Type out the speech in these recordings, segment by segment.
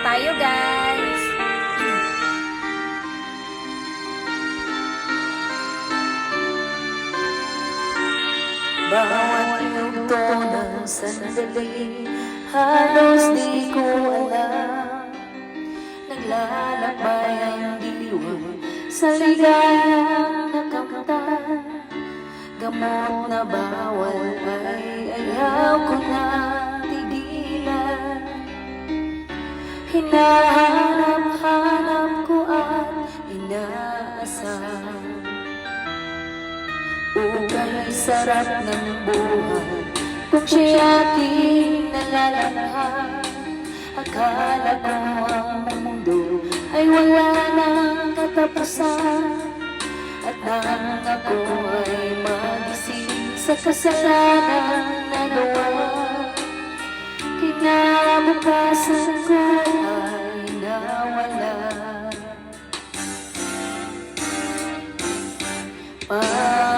tayo guys. Bawat yugto ng sandali Halos di ko alam. Naglalakbay ang diwa Sa ligayang nakamtan Gamot na bawal ay ayaw ko na Hinahanap-hanap ko at inaasam Ukay sarap ng buhay. Kung siya'y aking nalalanghap Akala ko ang mundo ay wala nang katapusan. At nang ako ay magising sa kasalanan fun.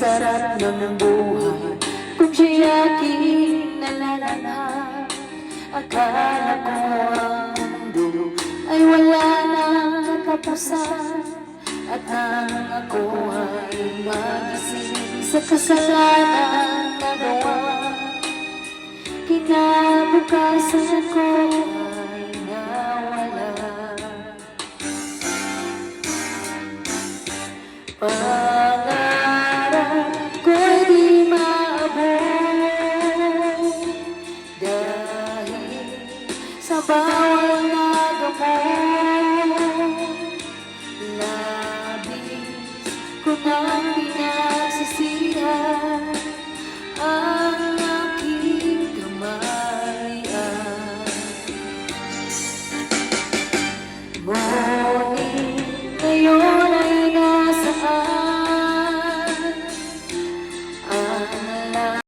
sarap ng buhay. Kung siya aking nalalana Akala ko ang mundo ay wala nang katapusan At nang ako ay magising sa kasalanan na gawa. Kinabukasan ko ay nawala. Pag above.